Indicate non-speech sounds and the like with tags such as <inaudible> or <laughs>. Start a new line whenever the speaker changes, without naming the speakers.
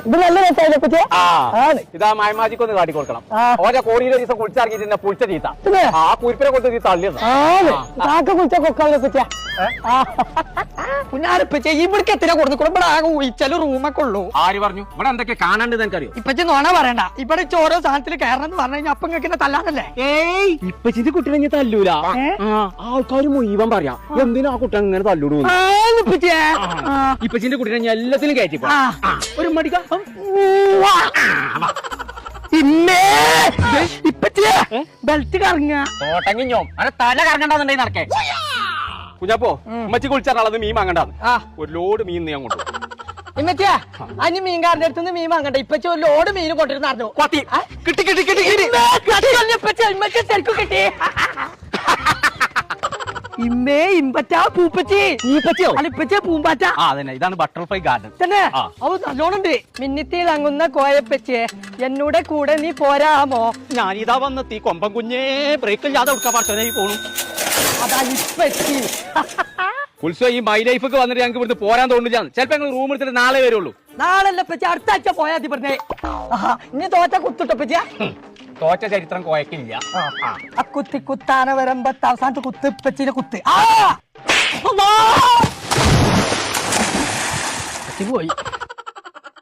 ഇത് നല്ല രസമായില്ലേ
ആ ഇതാ മായമാജിക്ക് ഒന്ന് കാട്ടി കൊടുക്കണം
ആ.
ഓരോ കോടിയിലെ ദിവസം കുളിച്ചിറങ്ങിയിട്ട് പുളിച്ച ചീത്ത ആ കുരിപ്പിനെ കൊടുത്ത് തള്ളിയത്.
കാക്ക കുളിച്ച കൊക്കാളെ പറ്റിയ.
കുഞ്ഞാരിപ്പച്ചേ ഇവിടേക്ക് എത്തിനാ കൊടുത്തു. ഇവിടെ ആകെ ഉയിച്ചാലും റൂമൊക്കെ ഉള്ളൂ.
ആര് പറഞ്ഞു? ഇവിടെ എന്തൊക്കെ കാണാണ്ട് എനിക്കറിയോ
ഇപ്പച്ചി നോണ പറയണ്ട. ഇവിടെ ഇച്ച് ഓരോ സാധനത്തിൽ കയറണം എന്ന് പറഞ്ഞു കഴിഞ്ഞാൽ അപ്പം ഇങ്ങനെ തല്ലാനല്ലേ?
ഏയ്! ഇപ്പച്ചിന്റെ കുട്ടിനെ ഞാൻ തല്ലൂല. ആൾക്കാർ മുഴുവൻ പറയാ എന്തിനാ ആ കുട്ടി അങ്ങനെ തല്ലൂടൂ ഇപ്പച്ചിന്റെ കുട്ടിനെ ഞാൻ എല്ലാത്തിലും കയറ്റി. ഒരു മടിക്ക
ഇമ്മേ ഇപ്പച്ചിയെ ബെൽറ്റ് കറങ്ങ
തോട്ടങ്ങിഞ്ഞോ തല കറങ്ങണ്ടെന്നുണ്ടെങ്കിൽ നടക്കേ. കുഞ്ഞപ്പോ ഉമ്മച്ചി കുളിച്ചാൽ മീൻ വാങ്ങണ്ടാന്ന്. ഒരു ലോഡ് മീൻ നീ അങ്ങോട്ട്
ഇമ്മച്ചിയാ അനി മീൻകാരന്റെ അടുത്ത് മീൻ വാങ്ങണ്ട. ഇപ്പച്ച ഒരു ലോഡ് മീൻ കൊണ്ടിരുന്നു
പത്തി കിട്ടി കിട്ടി കിട്ടി കിട്ടി.
ശരിക്കും കിട്ടി. <laughs> ഇമ്മേ ഇമ്പറ്റാ പൂപ്പച്ചി.
പൂപ്പച്ചിയോ?
അല്ല ഇപ്പച്ചിയെ പൂമ്പാറ്റ.
ആ അതന്നെ. ഇതാണ് ബട്ടർഫ്ലൈ ഗാർഡൻ.
തന്നെ. അവ നല്ലോണുണ്ട്. മിന്നിത്തിളങ്ങുന്ന കോയപ്പച്ചേ എന്നൂടെ കൂടെ നീ പോരാമോ?
ഞാനിതാ വന്നെത്തി കൊമ്പൻ കുഞ്ഞേ ബ്രേക്കില്ലാതെ ഉടുക്കാൻ പറ്റുന്ന പോണു.
ഇപ്പച്ചി
ഉത്സവം ഈ മൈ ലൈഫൊക്കെ വന്നിട്ട് ഞങ്ങൾക്ക് ഇവിടുന്ന് പോരാൻ തോന്നില്ല ചിലപ്പോ ഞങ്ങൾ റൂം എടുത്തിട്ട് നാളെ വരുള്ളൂ.
നാളെ പച്ചി അടുത്ത ആഴ്ച പോയാ പറഞ്ഞേ ഇനി തോറ്റ കുത്തിട്ടോ പറ്റിയ
തോറ്റ ചരിത്രം കോയക്കില്ല
ആ കുത്തി കുത്താന വരുമ്പത്ത് അവസാനത്തെ കുത്ത് പച്ചിനെ കുത്ത്! പോയി.